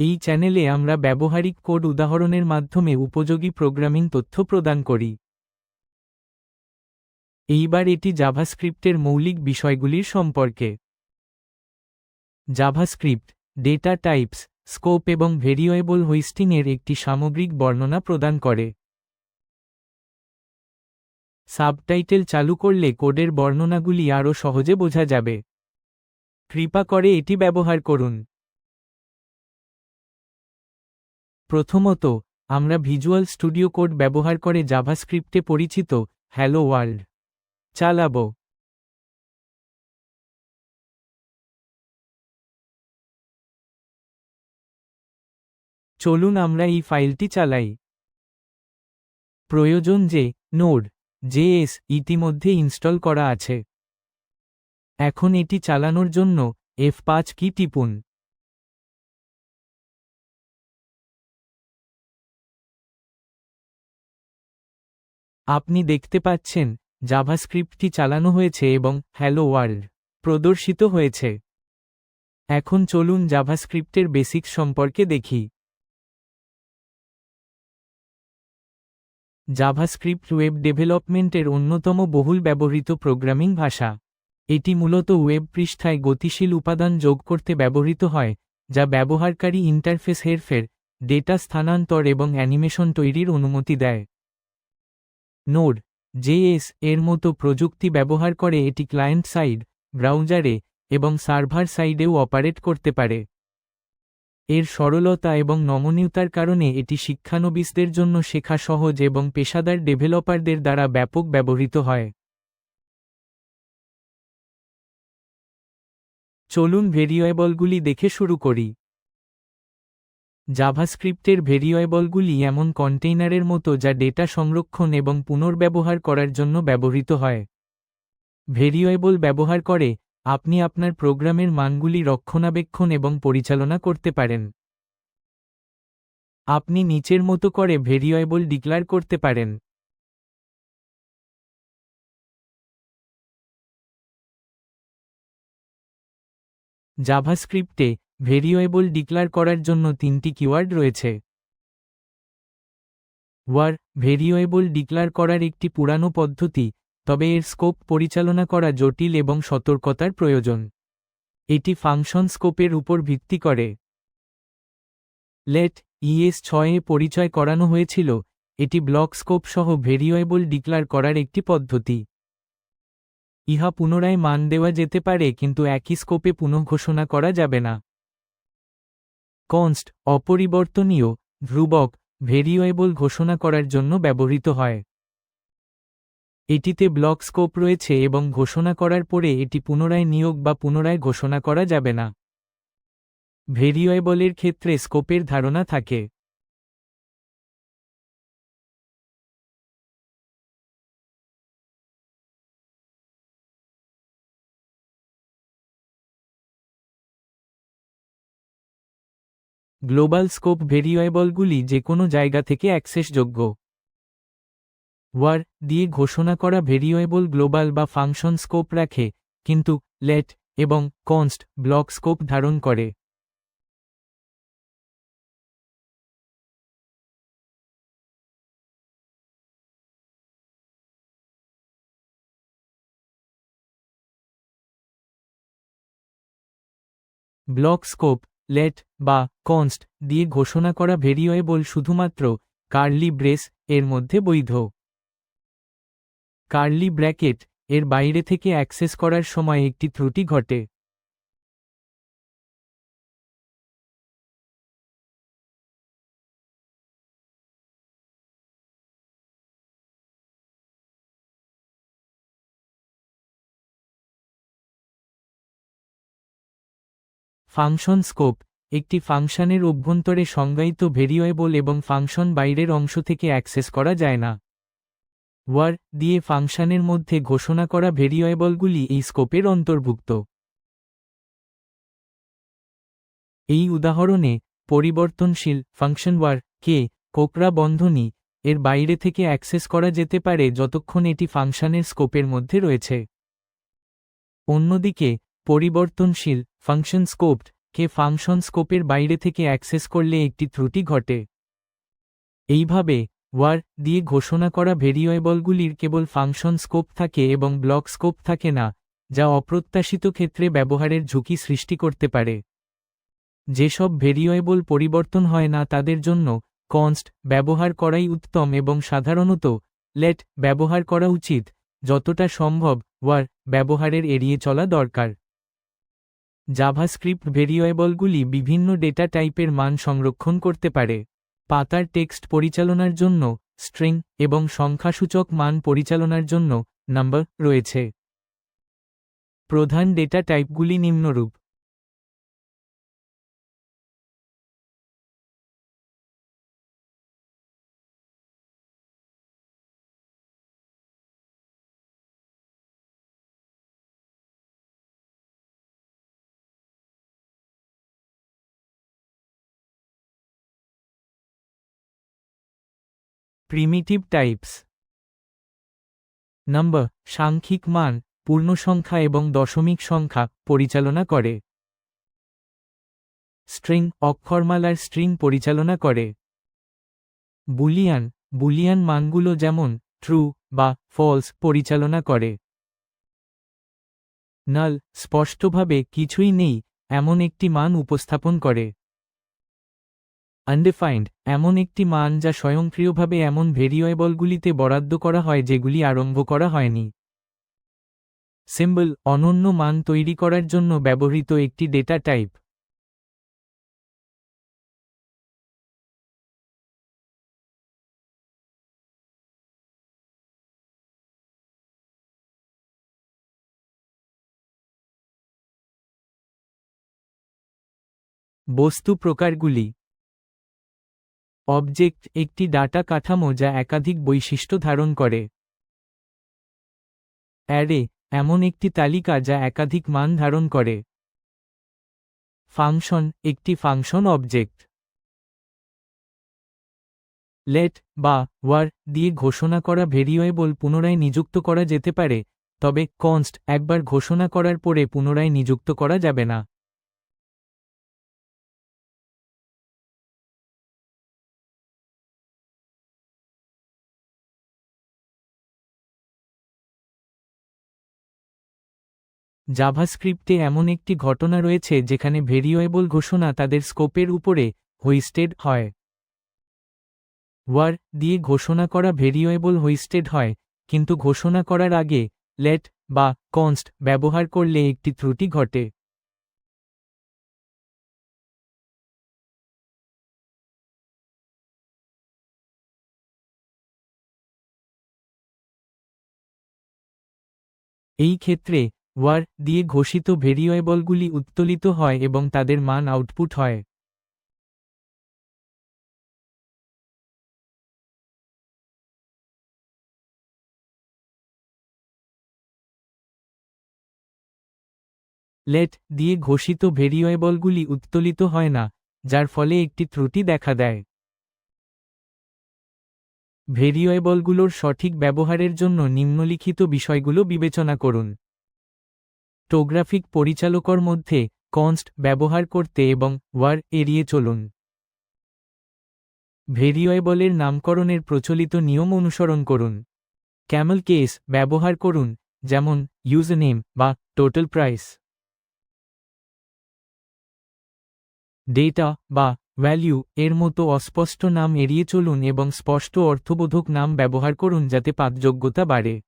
এই চ্যানেলে আমরা ব্যবহারিক কোড উদাহরণের মাধ্যমে উপযোগী প্রোগ্রামিং তথ্য প্রদান করি। এইবার এটি জাভাস্ক্রিপ্টের মৌলিক বিষয়গুলির সম্পর্কে। জাভাস্ক্রিপ্ট, ডেটা টাইপস, স্কোপ এবং ভেরিয়েবল হোইস্টিংয়ের একটি সামগ্রিক বর্ণনা প্রদান করে। সাবটাইটেল চালু করলে কোডের বর্ণনাগুলি আরও সহজে বোঝা যাবে। কৃপা করে এটি ব্যবহার করুন। প্রথমত, আমরা ভিজুয়াল স্টুডিও কোড ব্যবহার করে জাভাস্ক্রিপ্টে পরিচিত হ্যালো ওয়ার্ল্ড চালাব। চলুন আমরা এই ফাইলটি চালাই। প্রয়োজন যে নোড জেএস ইতিমধ্যে ইনস্টল করা আছে। এখন এটি চালানোর জন্য এফ পাঁচ কি টিপুন? আপনি দেখতে পাচ্ছেন, জাভাস্ক্রিপ্টটি চালানো হয়েছে এবং হ্যালো ওয়ার্ল্ড প্রদর্শিত হয়েছে। এখন চলুন জাভাস্ক্রিপ্টের বেসিক সম্পর্কে দেখি। জাভাস্ক্রিপ্ট ওয়েব ডেভেলপমেন্টের অন্যতম বহুল ব্যবহৃত প্রোগ্রামিং ভাষা। এটি মূলত ওয়েব পৃষ্ঠায় গতিশীল উপাদান যোগ করতে ব্যবহৃত হয়, যা ব্যবহারকারী ইন্টারফেস হেরফের, ডেটা স্থানান্তর এবং অ্যানিমেশন তৈরির অনুমতি দেয়। নোড, জেএস এর মতো প্রযুক্তি ব্যবহার করে এটি ক্লায়েন্ট সাইড ব্রাউজারে এবং সার্ভার সাইডেও অপারেট করতে পারে। এর সরলতা এবং নমনীয়তার কারণে এটি শিক্ষানবিসদের জন্য শেখা সহজ এবং পেশাদার ডেভেলপারদের দ্বারা ব্যাপক ব্যবহৃত হয়। চলুন ভেরিয়েবলগুলি দেখে শুরু করি। জাভাস্ক্রিপ্টের ভেরিয়েবলগুলি এমন কন্টেইনারের মতো যা ডেটা সংরক্ষণ এবং পুনর্ব্যবহার করার জন্য ব্যবহৃত হয়। ভেরিয়েবল ব্যবহার করে আপনি আপনার প্রোগ্রামের মানগুলি রক্ষণাবেক্ষণ এবং পরিচালনা করতে পারেন। আপনি নিচের মতো করে ভেরিয়েবল ডিক্লার করতে পারেন। জাভাস্ক্রিপ্টে ভেরিয়েবল ডিক্লার করার জন্য তিনটি কিওয়ার্ড রয়েছে। ওয়ার, ভেরিয়েবল ডিক্লার করার একটি পুরানো পদ্ধতি, তবে এর স্কোপ পরিচালনা করা জটিল এবং সতর্কতার প্রয়োজন। এটি ফাংশন স্কোপের উপর ভিত্তি করে। লেট ইএস ছয়ে পরিচয় করানো হয়েছিল, এটি ব্লক স্কোপ সহ ভেরিয়েবল ডিক্লার করার একটি পদ্ধতি। ইহা পুনরায় মান দেওয়া যেতে পারে, কিন্তু একই স্কোপে পুনঃঘোষণা করা যাবে না। কনস্ট অপরিবর্তনীয়, ধ্রুবক ভেরিয়েবল ঘোষণা করার জন্য ব্যবহৃত হয়। এটিতে ব্লক স্কোপ রয়েছে এবং ঘোষণা করার পরে এটি পুনরায় নিয়োগ বা পুনরায় ঘোষণা করা যাবে না। ভেরিয়েবলের ক্ষেত্রে স্কোপের ধারণা থাকে। গ্লোবাল স্কোপ ভেরিয়েবলগুলি যে কোনো জায়গা থেকে অ্যাক্সেসযোগ্য। ওয়ার দিয়ে ঘোষণা করা ভেরিয়েবল গ্লোবাল বা ফাংশন স্কোপ রাখে, কিন্তু লেট এবং কনস্ট ব্লক স্কোপ ধারণ করে। ব্লক স্কোপ লেট বা কনস্ট দিয়ে ঘোষণা করা ভেরিয়েবল শুধুমাত্র কার্লি ব্রেস এর মধ্যে বৈধ। কার্লি ব্র্যাকেট এর বাইরে থেকে অ্যাক্সেস করার সময় একটি ত্রুটি ঘটে। ফাংশন স্কোপ, একটি ফাংশনের অভ্যন্তরে সংজ্ঞায়িত ভেরিয়েবল এবং ফাংশন বাইরের অংশ থেকে অ্যাক্সেস করা যায় না। ওয়ার দিয়ে ফাংশনের মধ্যে ঘোষণা করা ভেরিয়েবলগুলি এই স্কোপের অন্তর্ভুক্ত। এই উদাহরণে পরিবর্তনশীল ফাংশন ওয়ার, কে কোকরা বন্ধনী, এর বাইরে থেকে অ্যাক্সেস করা যেতে পারে যতক্ষণ এটি ফাংশনের স্কোপের মধ্যে রয়েছে। অন্যদিকে পরিবর্তনশীল ফাংশন স্কোপড কে ফাংশন স্কোপের বাইরে থেকে অ্যাক্সেস করলে একটি ত্রুটি ঘটে। এইভাবে, ওয়ার দিয়ে ঘোষণা করা ভেরিয়েবলগুলির কেবল ফাংশন স্কোপ থাকে এবং ব্লক স্কোপ থাকে না, যা অপ্রত্যাশিত ক্ষেত্রে ব্যবহারের ঝুঁকি সৃষ্টি করতে পারে। যেসব ভেরিয়েবল পরিবর্তন হয় না তাদের জন্য কনস্ট ব্যবহার করাই উত্তম এবং সাধারণত লেট ব্যবহার করা উচিত, যতটা সম্ভব, ওয়ার ব্যবহারের এড়িয়ে চলা দরকার। জাভাস্ক্রিপ্ট ভেরিয়েবলগুলি বিভিন্ন ডেটা টাইপের মান সংরক্ষণ করতে পারে। পাতার টেক্সট পরিচালনার জন্য, স্ট্রিং এবং সংখ্যাসূচক মান পরিচালনার জন্য নাম্বার রয়েছে। প্রধান ডেটা টাইপগুলি নিম্নরূপ। প্রিমিটিভ টাইপস নম্বর সাংখ্যিক মান পূর্ণসংখ্যা এবং দশমিক সংখ্যা, পরিচালনা করে। স্ট্রিং অক্ষরমালার স্ট্রিং পরিচালনা করে। বুলিয়ান বুলিয়ান মানগুলো যেমন ট্রু বা ফলস পরিচালনা করে। নাল স্পষ্টভাবে কিছুই নেই, এমন একটি মান উপস্থাপন করে। আনডিফাইন্ড এমন একটি মান যা স্বয়ংক্রিয়ভাবে এমন ভেরিয়েবলগুলিতে বরাদ্দ করা হয় যেগুলি আরম্ভ করা হয়নি। সিম্বল অনন্য মান তৈরি করার জন্য ব্যবহৃত একটি ডেটা টাইপ বস্তু প্রকারগুলি অবজেক্ট একটি ডাটা কাঠামো যা একাধিক বৈশিষ্ট্য ধারণ করে। অ্যারে এমন একটি তালিকা যা একাধিক মান ধারণ করে। ফাংশন একটি ফাংশন অবজেক্ট লেট বা ওয়ার দিয়ে ঘোষণা করা ভেরিয়েবল পুনরায় নিযুক্ত করা যেতে পারে, তবে কনস্ট একবার ঘোষণা করার পরে পুনরায় নিযুক্ত করা যাবে না। জাভাস্ক্রিপ্টে এমন একটি ঘটনা রয়েছে যেখানে ভেরিয়েবল ঘোষণা তাদের স্কোপের উপরে হোইস্টেড হয়। ওয়ার দিয়ে ঘোষণা করা ভেরিয়েবল হোইস্টেড হয়, কিন্তু ঘোষণা করার আগে লেট বা কনস্ট ব্যবহার করলে একটি ত্রুটি ঘটে। এই ক্ষেত্রে ওয়ার দিয়ে ঘোষিত ভেরিয়েবলগুলি উত্তোলিত হয় এবং তাদের মান আউটপুট হয়। লেট দিয়ে ঘোষিত ভেরিয়েবলগুলি উত্তোলিত হয় না, যার ফলে একটি ত্রুটি দেখা দেয়। ভেরিয়েবলগুলোর সঠিক ব্যবহারের জন্য নিম্নলিখিত বিষয়গুলো বিবেচনা করুন। টোগ্রাফিক পরিচালকর মধ্যে কনস্ট ব্যবহার করতে এবং ওয়ার এড়িয়ে চলুন। ভেরিয়েবলের নামকরণের প্রচলিত নিয়ম অনুসরণ করুন। ক্যামেল কেস ব্যবহার করুন, যেমন ইউজনেম বা টোটাল প্রাইস। ডেটা বা ভ্যালিউ এর মতো অস্পষ্ট নাম এড়িয়ে চলুন এবং স্পষ্ট অর্থবোধক নাম ব্যবহার করুন, যাতে পাতযোগ্যতা বাড়ে।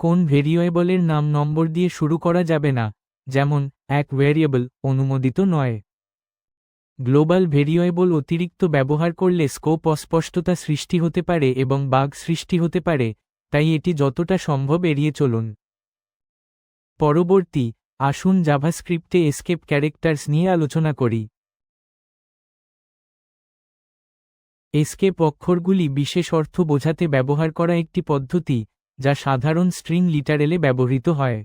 কোন ভেরিয়েবলের নাম নম্বর দিয়ে শুরু করা যাবে না, যেমন এক ভেরিয়েবল অনুমোদিত নয়। গ্লোবাল ভেরিয়েবল অতিরিক্ত ব্যবহার করলে স্কোপ অস্পষ্টতা সৃষ্টি হতে পারে এবং বাগ সৃষ্টি হতে পারে, তাই এটি যতটা সম্ভব এড়িয়ে চলুন। পরবর্তী, আসুন জাভাস্ক্রিপ্টে এসকেপ ক্যারেক্টার্স নিয়ে আলোচনা করি। এসকেপ অক্ষরগুলি বিশেষ অর্থ বোঝাতে ব্যবহার করা একটি পদ্ধতি যা সাধারণ স্ট্রিং লিটারেলে ব্যবহৃত হয়।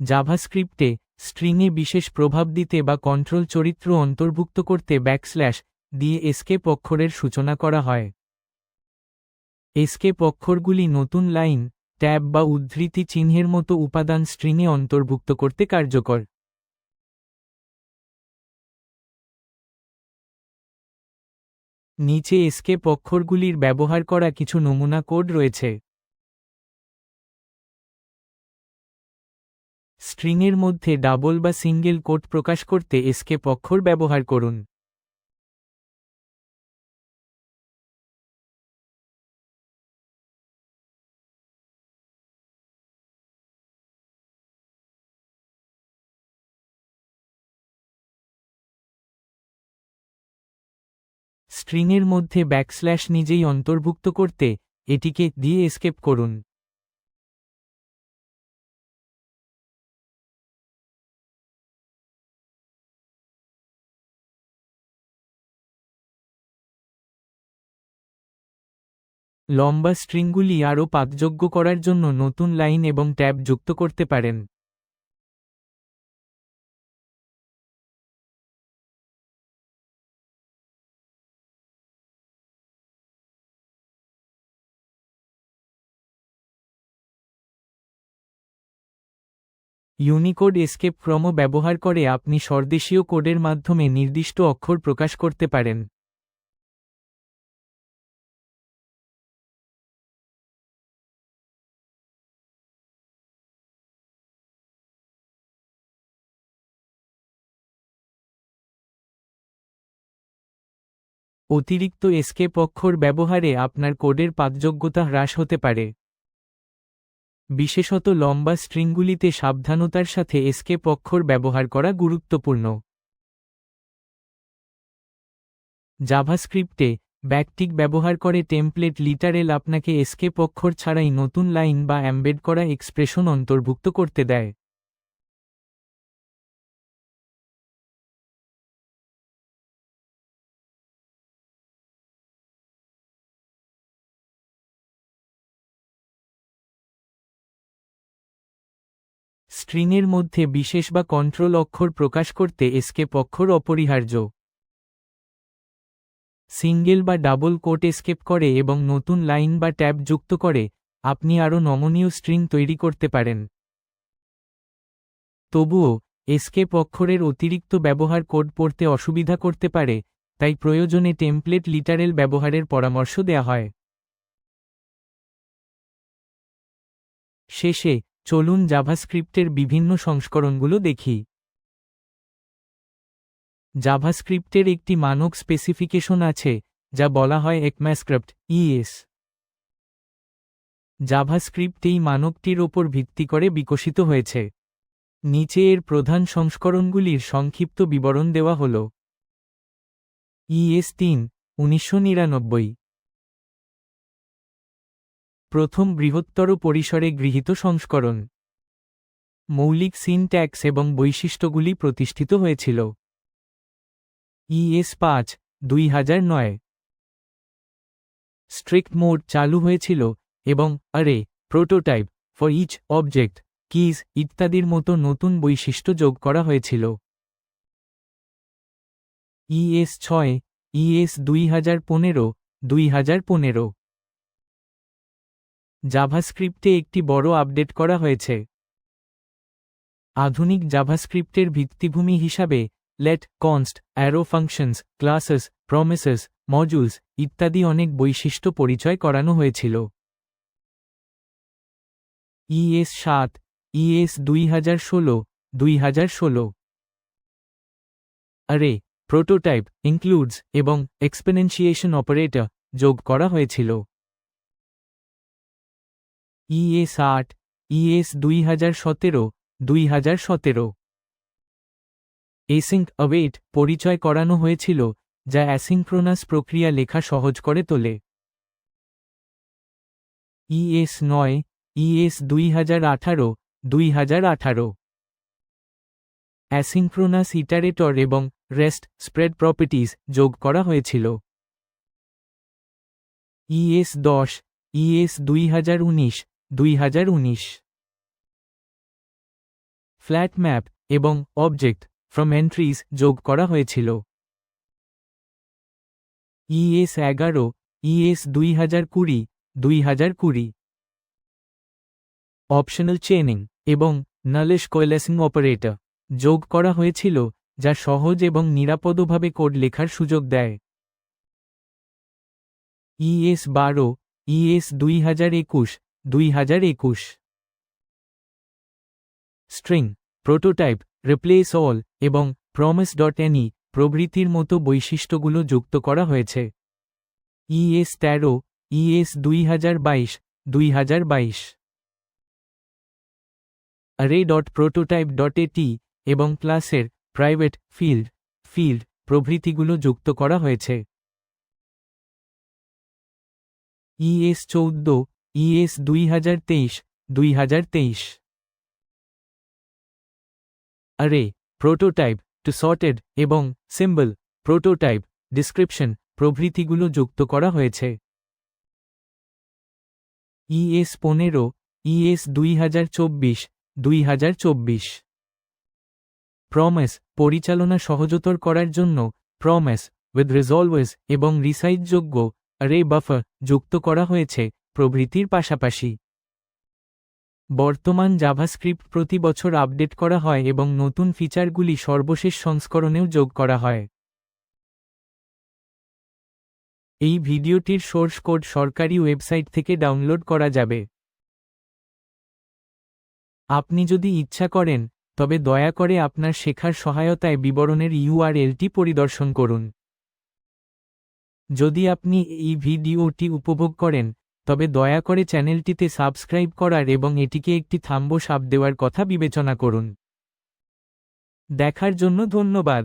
জাভাস্ক্রিপ্টে স্ট্রিংয়ে বিশেষ প্রভাব দিতে বা কন্ট্রোল চরিত্র অন্তর্ভুক্ত করতে ব্যাকস্ল্যাশ দিয়ে এসকেপ অক্ষরের সূচনা করা হয়। এসকেপ অক্ষরগুলি নতুন লাইন, ট্যাব বা উদ্ধৃতি চিহ্নের মতো উপাদান স্ট্রিংয়ে অন্তর্ভুক্ত করতে কার্যকর। নিচে এসকেপ অক্ষরগুলির ব্যবহার করা কিছু নমুনা কোড রয়েছে। স্ট্রিংয়ের মধ্যে ডাবল বা সিঙ্গেল কোড প্রকাশ করতে এসকেপ অক্ষর ব্যবহার করুন। স্ট্রিংয়ের মধ্যে ব্যাকস্ল্যাশ নিজেই অন্তর্ভুক্ত করতে এটিকে দিয়ে এসকেপ করুন। লম্বা স্ট্রিংগুলি আরও পাতযোগ্য করার জন্য নতুন লাইন এবং ট্যাব যুক্ত করতে পারেন। ইউনিকোড এসকেপ ক্রম ব্যবহার করে আপনি স্বদেশীয় কোডের মাধ্যমে নির্দিষ্ট অক্ষর প্রকাশ করতে পারেন। অতিরিক্ত এসকেপ অক্ষর ব্যবহারে আপনার কোডের পাতযোগ্যতা হ্রাস হতে পারে। বিশেষত লম্বা স্ট্রিংগুলিতে সাবধানতার সাথে এসকেপ অক্ষর ব্যবহার করা গুরুত্বপূর্ণ। জাভাস্ক্রিপ্টে ব্যাকটিক ব্যবহার করে টেমপ্লেট লিটারেল আপনাকে এসকেপ অক্ষর ছাড়াই নতুন লাইন বা অ্যাম্বেড করা এক্সপ্রেশন অন্তর্ভুক্ত করতে দেয়। স্ট্রিংয়ের মধ্যে বিশেষ বা কন্ট্রোল অক্ষর প্রকাশ করতে এসকেপ অক্ষর অপরিহার্য। সিঙ্গেল বা ডাবল কোট এসকেপ করে এবং নতুন লাইন বা ট্যাব যুক্ত করে, আপনি আরও নমনীয় স্ট্রিং তৈরি করতে পারেন। তবুও এসকেপ অক্ষরের অতিরিক্ত ব্যবহার কোড পড়তে অসুবিধা করতে পারে, তাই প্রয়োজনে টেমপ্লেট লিটারেল ব্যবহারের পরামর্শ দেয়া হয়। শেষে চলুন জাভাস্ক্রিপ্টের বিভিন্ন সংস্করণগুলো দেখি। জাভাস্ক্রিপ্টের একটি মানক স্পেসিফিকেশন আছে, যা বলা হয় একম্যাস্ক্রিপ্ট, ইএস। জাভাস্ক্রিপ্ট এই মানকটির ওপর ভিত্তি করে বিকশিত হয়েছে। নিচে এর প্রধান সংস্করণগুলির সংক্ষিপ্ত বিবরণ দেওয়া হল। ইএস তিন, উনিশশো নিরানব্বই। প্রথম বৃহত্তর পরিসরে গৃহীত সংস্করণ। মৌলিক সিনট্যাক্স এবং বৈশিষ্ট্যগুলি প্রতিষ্ঠিত হয়েছিল। ইএস পাঁচ, দুই হাজার নয়। স্ট্রিক্ট মোড চালু হয়েছিল এবং array prototype for each object keys ইত্যাদির মতো নতুন বৈশিষ্ট্য যোগ করা হয়েছিল। ইএস ছয়, ইএস দুই হাজার পনেরো, দুই হাজার পনেরো। জাভাস্ক্রিপ্টে একটি বড় আপডেট করা হয়েছে। আধুনিক জাভাস্ক্রিপ্টের ভিত্তিভূমি হিসাবে let const arrow functions classes promises modules ইত্যাদি অনেক বৈশিষ্ট্য পরিচয় করানো হয়েছিল। ইএস সাত ইএস দুই হাজার ষোলো, দুই হাজার ষোলো। আরে প্রোটোটাইপ ইনক্লুডস এবং এক্সপেনেন্সিয়েশন অপারেটর যোগ করা হয়েছিল। ইএস আট, ইএস দুই হাজার সতেরো, দুই হাজার সতেরো। এসিঙ্ক অওয়েট পরিচয় করানো হয়েছিল, যা অ্যাসিঙ্ক্রোনাস প্রক্রিয়া লেখা সহজ করে তোলে। ইএস নয়, ইএস দুই হাজার আঠারো, দুই হাজার আঠারো। অ্যাসিঙ্ক্রোনাস ইটারেটর এবং রেস্ট স্প্রেড প্রপার্টিজ যোগ করা হয়েছিল। ইএস দশ, ইএস দুই হাজার উনিশ দুই হাজার উনিশ। ফ্ল্যাট ম্যাপ এবং অবজেক্ট ফ্রম এন্ট্রিজ যোগ করা হয়েছিল। ইএস এগারো ইএস দুই হাজার কুড়ি, দুই হাজার কুড়ি। অপশনাল চেনিং এবং নালেশ কোয়েলেসিং অপারেটর যোগ করা হয়েছিল, যা সহজ এবং নিরাপদভাবে কোড লেখার সুযোগ দেয়। ইএস বারো ইএস দুই হাজার একুশ দুই হাজার একুশ। স্ট্রিং, প্রোটোটাইপ, রিপ্লেস অল এবং প্রমিস ডট এনি প্রভৃতির মতো বৈশিষ্ট্যগুলো যুক্ত করা হয়েছে। ইএস তেরো, ইএস দুই হাজার বাইশ, দুই হাজার বাইশ। আরে ডট প্রোটোটাইপ ডট এটি এবং ক্লাসের প্রাইভেট ফিল্ড ফিল্ড প্রভৃতিগুলো যুক্ত করা হয়েছে। ইএস চৌদ্দ ইএস দুই হাজার তেইশ, দুই হাজার তেইশ। আরে, প্রোটোটাইপ, টু সর্টেড, এবং সিম্বল, প্রোটোটাইপ, ডিসক্রিপশন, প্রভৃতিগুলো যুক্ত করা হয়েছে। ইএস পনেরো, ইএস দুই হাজার চব্বিশ, দুই হাজার চব্বিশ। প্রমেস, পরিচালনা সহজতর করার জন্য, প্রমেস, উইথ রিজলভেস এবং রিসাইজযোগ্য রে বাফার যুক্ত করা হয়েছে। প্রভৃতির পাশাপাশি। বর্তমান জাভাস্ক্রিপ্ট প্রতি বছর আপডেট করা হয় এবং নতুন ফিচারগুলি সর্বশেষ সংস্করণেও যোগ করা হয়। এই ভিডিওটির সোর্স কোড সরকারি ওয়েবসাইট থেকে ডাউনলোড করা যাবে। আপনি যদি ইচ্ছা করেন, তবে দয়া করে আপনার শেখার সহায়তায় বিবরণের ইউআরএলটি পরিদর্শন করুন। যদি আপনি এই ভিডিওটি উপভোগ করেন তবে দয়া করে চ্যানেলটিতে সাবস্ক্রাইব করার এবং এটিকে একটি থাম্ব সাপ দেওয়ার কথা বিবেচনা করুন। দেখার জন্য ধন্যবাদ।